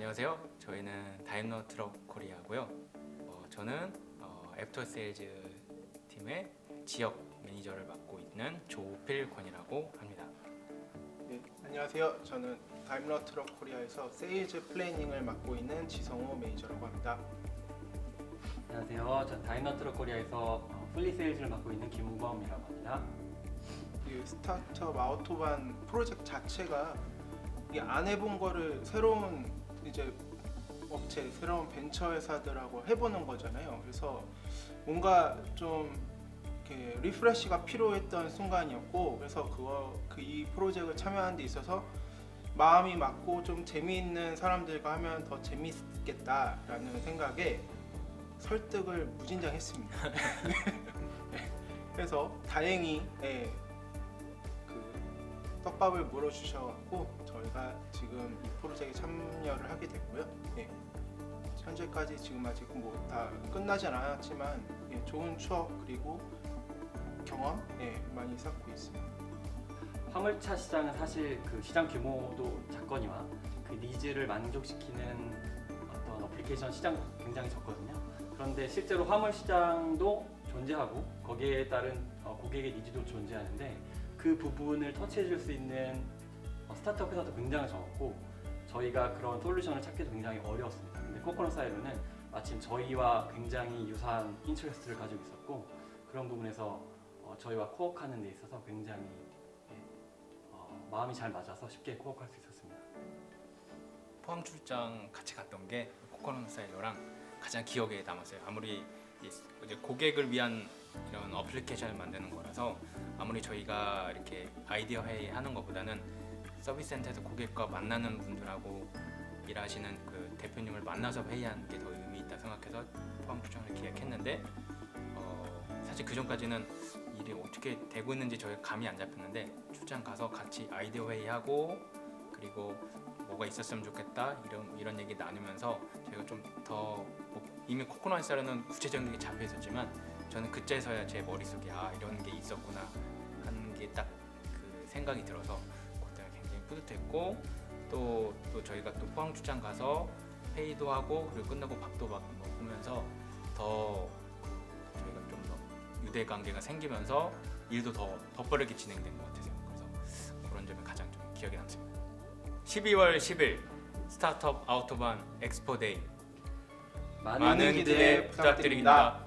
안녕하세요. 저희는 다임러 트럭 코리아고요. 어, 저는 어, 애프터 세일즈 팀의 지역 매니저를 맡고 있는 조필권이라고 합니다. 네, 안녕하세요. 저는 다임러 트럭 코리아에서 세일즈 플래닝을 맡고 있는 지성호 매니저라고 합니다. 안녕하세요. 전 다이너 트럭 코리아에서 어, 플리 세일즈를 맡고 있는 김우범이라고 합니다. 이 스타트업 아우토반 프로젝트 자체가 이게 안 해본 거를 새로운 이제 업체, 새로운 벤처 회사들하고 해보는 거잖아요. 그래서 뭔가 좀 이렇게 리프레시가 필요했던 순간이었고, 그래서 그거 그 이 프로젝트를 참여하는 데 있어서 마음이 맞고 좀 재미있는 사람들과 하면 더 재미있겠다라는 생각에 설득을 무진장 했습니다. 네. 그래서 다행히 예, 그 떡밥을 물어주셔갖고 저희가 지금 이 프로젝트에 참여를 하게 됐고요. 예. 현재까지 지금 아직 뭐 다 끝나진 않았지만 예, 좋은 추억 그리고 경험 예, 많이 쌓고 있습니다. 화물차 시장은 사실 그 시장 규모도 작거니와 그 니즈를 만족시키는 어떤 어플리케이션 시장도 굉장히 적거든요. 그런데 실제로 화물 시장도 존재하고 거기에 따른 어, 고객의 니즈도 존재하는데 그 부분을 터치해 줄 수 있는 어, 스타트업 회사도 굉장히 적었고 저희가 그런 솔루션을 찾기도 굉장히 어려웠습니다. 근데 코코넛 사이로는 마침 저희와 굉장히 유사한 인트레스트를 가지고 있었고 그런 부분에서 어, 저희와 코어하는 데 있어서 굉장히 예, 어, 마음이 잘 맞아서 쉽게 코어할 수 있었습니다. 포항 출장 같이 갔던 게 코코넛 사일로랑 가장 기억에 남았어요. 아무리 이- 이제 고객을 위한 이런 어플리케이션을 만드는 거라서 아무리 저희가 이렇게 아이디어 회의 하는 것보다는 서비스 센터에서 고객과 만나는 분들하고 일하시는 그 대표님을 만나서 회의하는 게 더 의미 있다 생각해서 포항 출장을 기획했는데 어, 사실 그 전까지는 일이 어떻게 되고 있는지 저희가 감이 안 잡혔는데 출장 가서 같이 아이디어 회의하고 그리고 뭐가 있었으면 좋겠다 이런 이런 얘기 나누면서 저희가 좀더 뭐 이미 코코넛 쌀에는 구체적인 게 잡혀 있었지만 저는 그때서야 제 머릿속에 아 이런 게 있었구나 하는 게 딱 그 생각이 들어서 그때 굉장히 뿌듯했고 또 또 저희가 또 포항 출장 가서 회의도 하고 그리고 끝나고 밥도 막 먹으면서 더 저희가 좀 더 유대 관계가 생기면서 일도 더 덧빠르게 진행된 것 같아서 그래서 그런 점이 가장 좀 기억에 남습니다. 12월 10일 스타트업 아우토반 엑스포데이 많은, 많은 기대 부탁드립니다.